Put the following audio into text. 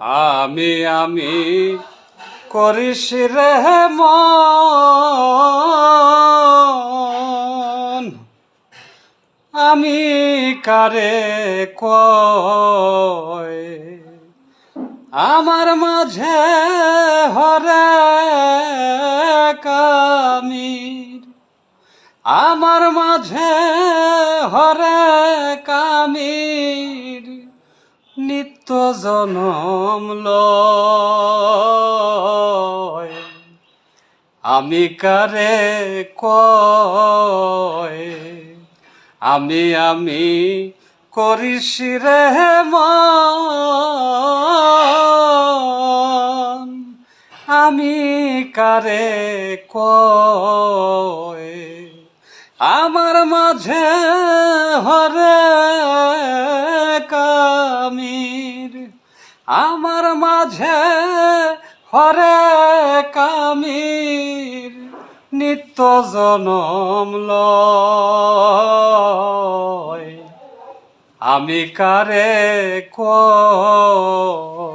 আমি আমি করিস রে আমি কারে আমার মাঝে হরে কামির। আমার মাঝে হরে কামির। নিত্য জনম লয়। আমি কারে কয়? আমি আমি করিস রে আমি কারে কয়? আমার মাঝে হরে কামির আমার মাঝে হরে কামির নিত্য জনম আমি কারে কয়